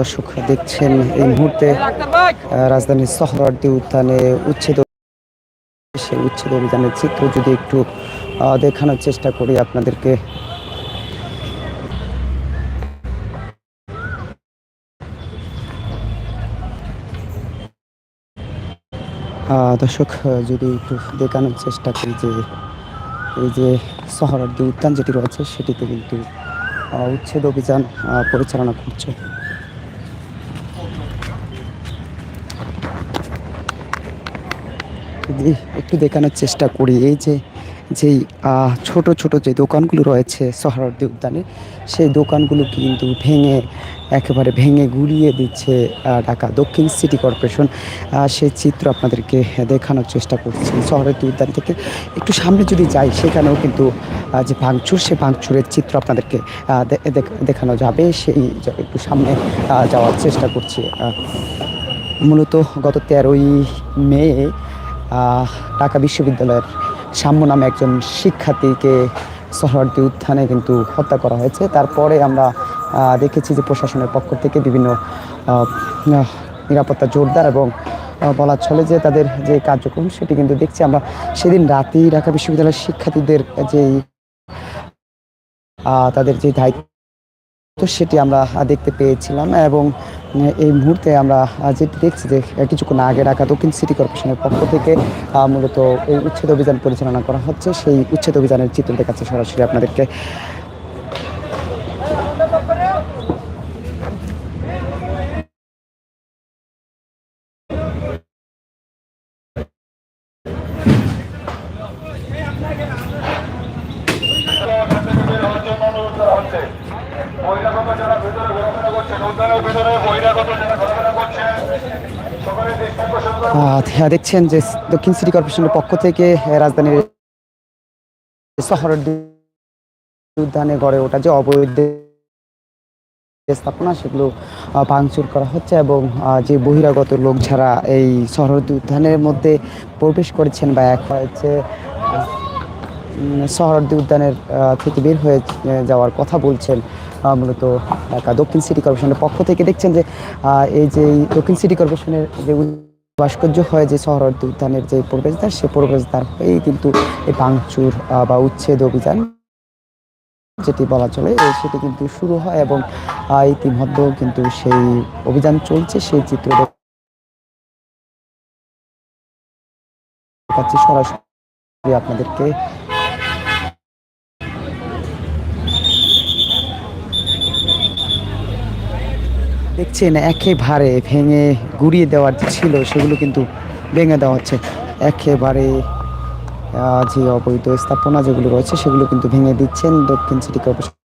দর্শক, দেখছেন এই মুহূর্তে রাজধানীর সহরার্দি উদ্যানে উচ্ছেদ, সেই উচ্ছেদ অভিযানের চিত্র যদি একটু দেখানোর চেষ্টা করি আপনাদেরকে। দর্শক, যদি একটু দেখানোর চেষ্টা করি যে, এই যে সহরার্দি উদ্যান যেটি রয়েছে, সেটিতে কিন্তু উচ্ছেদ অভিযান পরিচালনা করছে। একটু দেখানোর চেষ্টা করি। এই যে যেই ছোট ছোট যে দোকানগুলো রয়েছে সহরার্দি উদ্যানে, সেই দোকানগুলো কিন্তু ভেঙে, একেবারে ভেঙে গুড়িয়ে দিচ্ছে ঢাকা দক্ষিণ সিটি কর্পোরেশন। সেই চিত্র আপনাদেরকে দেখানোর চেষ্টা করছি সহরার্দি উদ্যান থেকে। একটু সামনে যদি যাই, সেখানেও কিন্তু যে ভাঙচুর, সে ভাঙচুরের চিত্র আপনাদেরকে দেখানো যাবে। সেই একটু সামনে যাওয়ার চেষ্টা করছি মূলত গত তেরোই মে ঢাকা বিশ্ববিদ্যালয়ের সাম্য নামে একজন শিক্ষার্থীকে সহরার্দি উত্থানে কিন্তু হত্যা করা হয়েছে। তারপরে আমরা দেখেছি যে প্রশাসনের পক্ষ থেকে বিভিন্ন নিরাপত্তা জোরদার এবং বলা চলে যে তাদের যে কার্যক্রম সেটি কিন্তু দেখছি আমরা সেদিন রাতেই ঢাকা বিশ্ববিদ্যালয়ের শিক্ষার্থীদের যেই তাদের যে দায়িত্ব তো সেটি আমরা দেখতে পেয়েছিলাম এবং এই মুহূর্তে আমরা যেটি দেখছি যে কিছুক্ষণ আগে ঢাকা দক্ষিণ সিটি কর্পোরেশনের পক্ষ থেকে মূলত এই উচ্ছেদ অভিযান পরিচালনা করা হচ্ছে। সেই উচ্ছেদ অভিযানের চিত্র দেখাচ্ছে সরাসরি আপনাদেরকে। হ্যাঁ, দেখছেন যে দক্ষিণ সিটি কর্পোরেশনের পক্ষ থেকে রাজধানীর শহরের উদ্যানে গড়ে ওঠা যে অবৈধ স্থাপনা সেগুলো ভাঙচুর করা হচ্ছে এবং যে বহিরাগত লোক যারা এই শহরদি উদ্যানের মধ্যে প্রবেশ করেছেন বা এক হয়েছে শহরদি উদ্যানের থেকে বের হয়ে যাওয়ার কথা বলছেন মূলত দক্ষিণ সিটি কর্পোরেশনের পক্ষ থেকে দেখছেন যে এই যে দক্ষিণ সিটি কর্পোরেশনের যে ভাস্কর্য হয়, যে শহরদি উদ্যানের যে প্রবেশদ্বার সে প্রবেশদ্বার হয়েই কিন্তু এই ভাঙচুর বা উচ্ছেদ অভিযান যেটি বলা চলে সেটি কিন্তু শুরু হয় এবং ইতিমধ্যেও কিন্তু সেই অভিযান চলছে, সেই চিত্র সরাসরি আপনাদেরকে। দেখছেন, একেবারে ভেঙে গুড়িয়ে দেওয়ার ছিল, সেগুলো কিন্তু ভেঙে দেওয়া হচ্ছে। একেবারে যে অবৈধ স্থাপনা যেগুলো রয়েছে, সেগুলো কিন্তু ভেঙে দিচ্ছেন দক্ষিণ সিটি কর্পোরেশন।